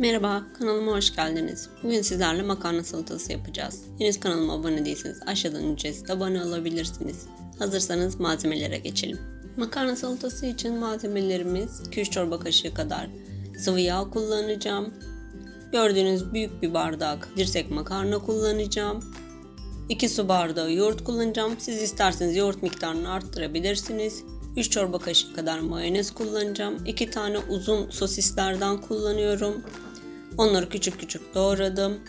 Merhaba, kanalıma hoş geldiniz. Bugün sizlerle makarna salatası yapacağız. Henüz kanalıma abone değilseniz aşağıdan ücretsiz abone olabilirsiniz. Hazırsanız malzemelere geçelim. Makarna salatası için malzemelerimiz 2-3 çorba kaşığı kadar sıvı yağ kullanacağım. Gördüğünüz büyük bir bardak dirsek makarna kullanacağım. 2 su bardağı yoğurt kullanacağım. Siz isterseniz yoğurt miktarını arttırabilirsiniz. 3 çorba kaşığı kadar mayonez kullanacağım. 2 tane uzun sosislerden kullanıyorum. Onları küçük küçük doğradım.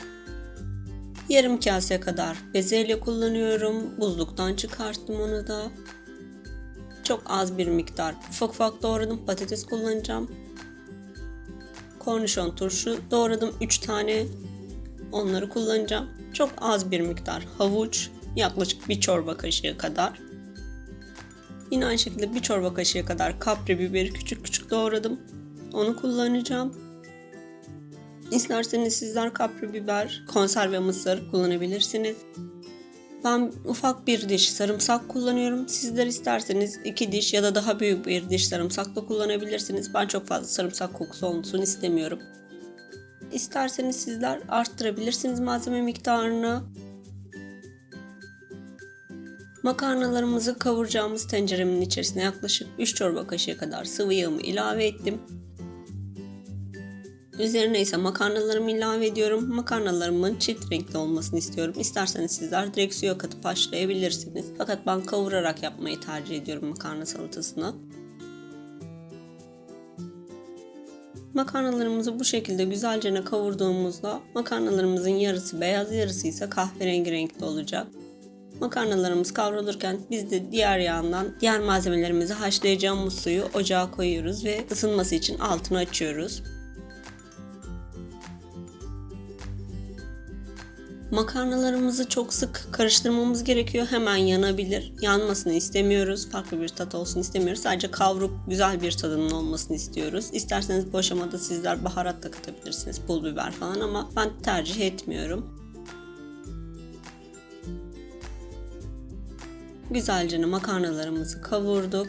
Yarım kase kadar bezelye kullanıyorum. Buzluktan çıkarttım onu da. Çok az bir miktar ufak ufak doğradım. Patates kullanacağım. Kornişon turşu doğradım 3 tane. Onları kullanacağım. Çok az bir miktar havuç, yaklaşık bir çorba kaşığı kadar. Yine aynı şekilde bir çorba kaşığı kadar kapri biberi küçük küçük doğradım. Onu kullanacağım. İsterseniz sizler kapri biber, konserve mısır kullanabilirsiniz. Ben ufak bir diş sarımsak kullanıyorum. Sizler isterseniz iki diş ya da daha büyük bir diş sarımsak da kullanabilirsiniz. Ben çok fazla sarımsak kokusu olsun istemiyorum. İsterseniz sizler arttırabilirsiniz malzeme miktarını. Makarnalarımızı kavuracağımız tenceremin içerisine yaklaşık 3 çorba kaşığı kadar sıvı yağımı ilave ettim. Üzerine ise makarnalarımı ilave ediyorum. Makarnalarımın çift renkli olmasını istiyorum. İsterseniz sizler direkt suya katıp haşlayabilirsiniz. Fakat ben kavurarak yapmayı tercih ediyorum makarna salatasını. Makarnalarımızı bu şekilde güzelce kavurduğumuzda makarnalarımızın yarısı beyaz yarısı ise kahverengi renkli olacak. Makarnalarımız kavrulurken biz de diğer yandan diğer malzemelerimizi haşlayacağımız suyu ocağa koyuyoruz ve ısınması için altını açıyoruz. Makarnalarımızı çok sık karıştırmamız gerekiyor. Hemen yanabilir. Yanmasını istemiyoruz. Farklı bir tat olsun istemiyoruz. Sadece kavruk güzel bir tadının olmasını istiyoruz. İsterseniz bu aşamada sizler baharat da katabilirsiniz. Pul biber falan ama ben tercih etmiyorum. Güzelce makarnalarımızı kavurduk.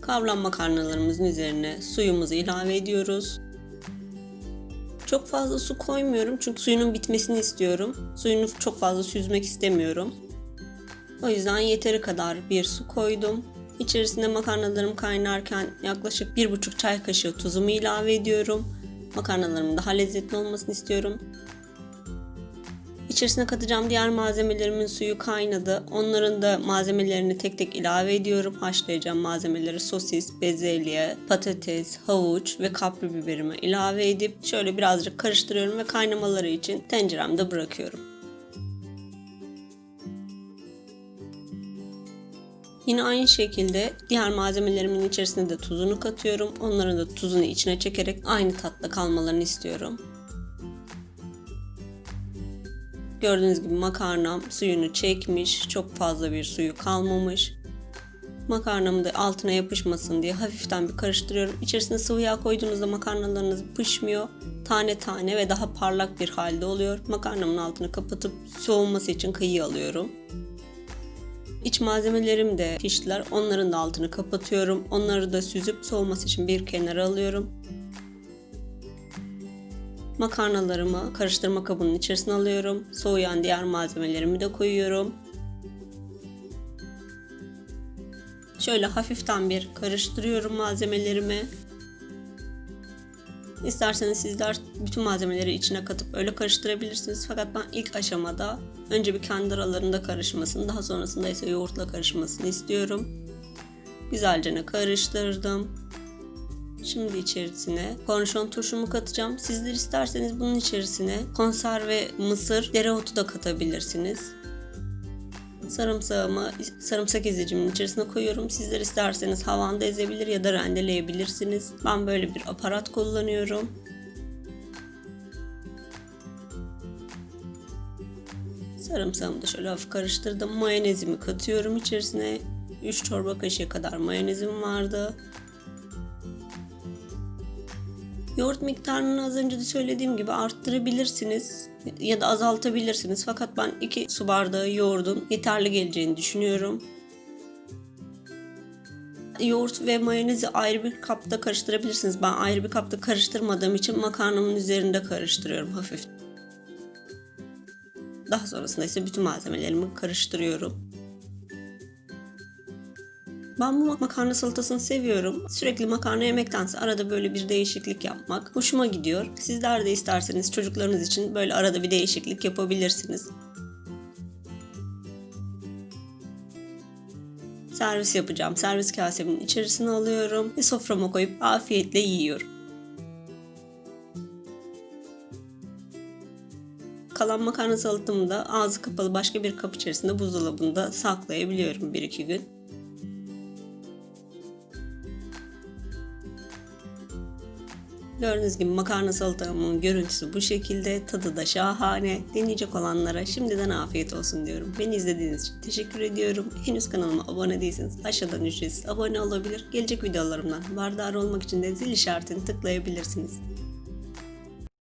Kavrulan makarnalarımızın üzerine suyumuzu ilave ediyoruz. Çok fazla su koymuyorum çünkü suyunun bitmesini istiyorum. Suyunu çok fazla süzmek istemiyorum. O yüzden yeteri kadar bir su koydum. İçerisine makarnalarım kaynarken yaklaşık 1,5 çay kaşığı tuzumu ilave ediyorum. Makarnalarımın daha lezzetli olmasını istiyorum. İçerisine katacağım diğer malzemelerimin suyu kaynadı. Onların da malzemelerini tek tek ilave ediyorum. Haşlayacağım malzemeleri sosis, bezelye, patates, havuç ve kapri biberimi ilave edip şöyle birazcık karıştırıyorum ve kaynamaları için tenceremde bırakıyorum. Yine aynı şekilde diğer malzemelerimin içerisine de tuzunu katıyorum. Onların da tuzunu içine çekerek aynı tatlı kalmalarını istiyorum. Gördüğünüz gibi makarnam suyunu çekmiş. Çok fazla bir suyu kalmamış. Makarnamı da altına yapışmasın diye hafiften bir karıştırıyorum. İçerisine sıvı yağ koyduğunuzda makarnalarınız pişmiyor. Tane tane ve daha parlak bir halde oluyor. Makarnamın altını kapatıp soğuması için kıyı alıyorum. İç malzemelerim de piştiler. Onların da altını kapatıyorum. Onları da süzüp soğuması için bir kenara alıyorum. Makarnalarımı karıştırma kabının içerisine alıyorum. Soğuyan diğer malzemelerimi de koyuyorum. Şöyle hafiften bir karıştırıyorum malzemelerimi. İsterseniz sizler bütün malzemeleri içine katıp öyle karıştırabilirsiniz. Fakat ben ilk aşamada önce bir kendi aralarında karışmasını, daha sonrasında ise yoğurtla karışmasını istiyorum. Güzelce karıştırdım. Şimdi içerisine kornişon turşumu katacağım. Sizler isterseniz bunun içerisine konserve mısır, dereotu da katabilirsiniz. Sarımsağımı sarımsak ezicimin içerisine koyuyorum. Sizler isterseniz havanda ezebilir ya da rendeleyebilirsiniz. Ben böyle bir aparat kullanıyorum. Sarımsağımı da şöyle hafif karıştırdım. Mayonezimi katıyorum içerisine. 3 çorba kaşığı kadar mayonezim vardı. Yoğurt miktarını az önce de söylediğim gibi arttırabilirsiniz ya da azaltabilirsiniz. Fakat ben 2 su bardağı yoğurdun yeterli geleceğini düşünüyorum. yoğurt ve mayonezi ayrı bir kapta karıştırabilirsiniz. Ben ayrı bir kapta karıştırmadığım için makarnamın üzerinde karıştırıyorum hafif. Daha sonrasında ise bütün malzemelerimi karıştırıyorum. Ben bu makarna salatasını seviyorum. Sürekli makarna yemektense arada böyle bir değişiklik yapmak hoşuma gidiyor. Sizler de isterseniz çocuklarınız için böyle arada bir değişiklik yapabilirsiniz. Servis yapacağım. Servis kasemin içerisine alıyorum ve soframa koyup afiyetle yiyorum. Kalan makarna salatamı da ağzı kapalı başka bir kap içerisinde buzdolabında saklayabiliyorum 1-2 gün. Gördüğünüz gibi makarna salatamın görüntüsü bu şekilde. Tadı da şahane. Deneyecek olanlara şimdiden afiyet olsun diyorum. Beni izlediğiniz için teşekkür ediyorum. Henüz kanalıma abone değilseniz aşağıdan ücretsiz abone olabilir. Gelecek videolarımdan haberdar olmak için de zil işaretini tıklayabilirsiniz.